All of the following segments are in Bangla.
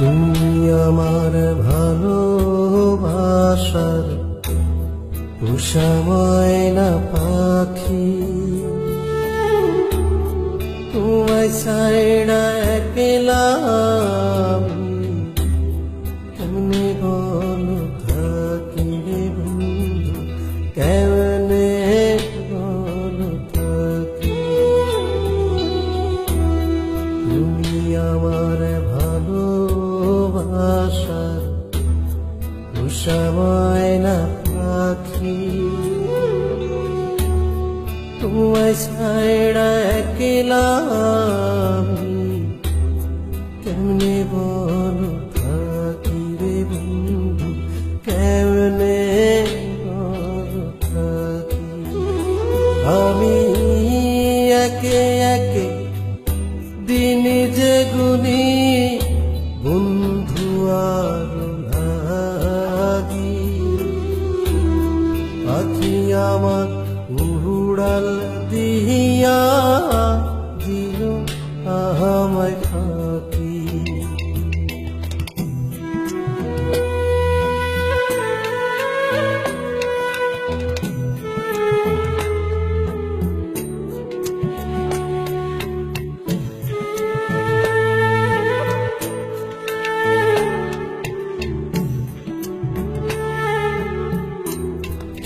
তুমি আমার ভালোবাসার উষাময় না পাখি। তোমায় সাইডা একলা কেমনে বল থাকি রে বন্ধু, কেমনে বল থাকি? তুমি আমার ভালো ভালোবাসার উষাময় না পাখি। তোমায় ছাড়া একলা কেমনে বলো দিয়া দিল আমায় ফাঁকি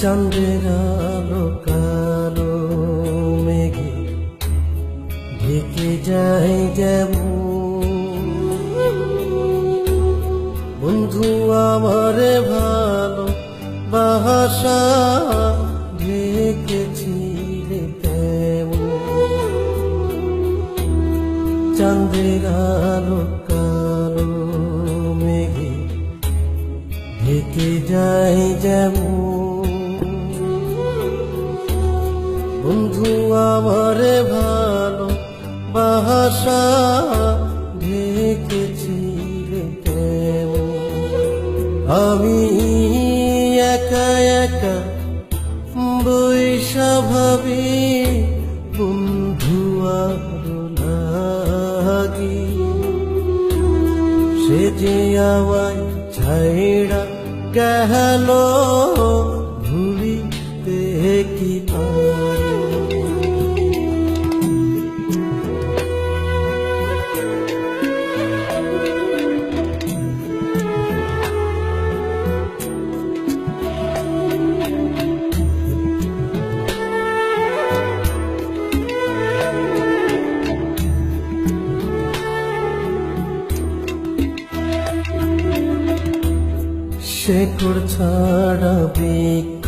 চন্দ্রের আলো ঢেকে যায় যেমন। বন্ধু, আমার ভালো বাসা ঢেকেছিলে চন্দ্রের আলো কালো মেঘে ঢেকে যায় যেমন। বন্ধু, আমার ভালো বাসা ঢেকেছিলে আমি একা একা বৈশা ভাবি বন্ধু লাগি সে যে আমায় ছাইড়া গেল শেকড় ছাড়া বৃক্ষ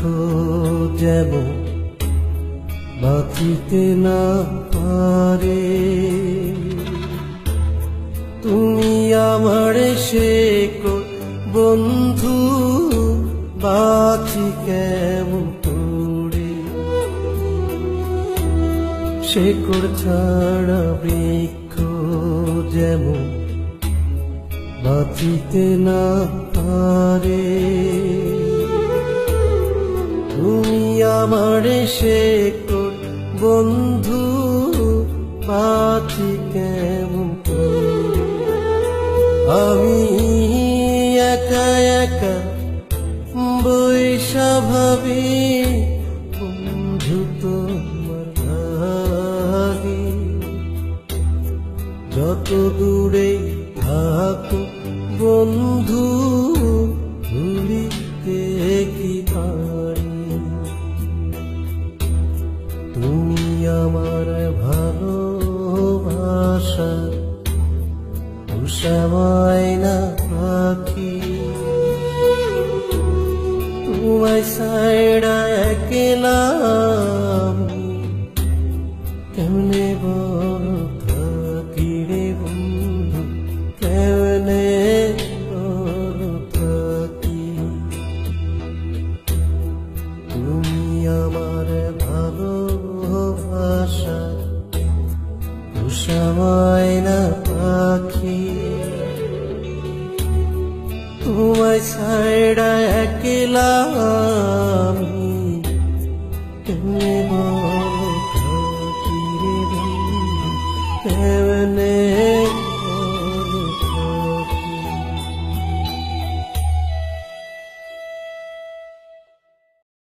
যেমন বাঁচিতে না পারে। তুমি আমার শেকড় বন্ধু, বাঁচি কেমন করে? শেকড় ছাড়া বৃক্ষ যেমন বাঁচিতে না পারে তুমি আমার শেকড় বন্ধু, বাঁচি কেমন? আমি একা একা ভাবি বন্ধু তোমার যত দূরে থাকো বন্ধু ভুলিতে কি পারি? তুমি আমার ভালোবাসা সময় না পাখি। তোমায় সাইডা আমি কেমনে ময়না পাখি। তোমায় ছাড়া একলা আমি কেমনে বল কেমনে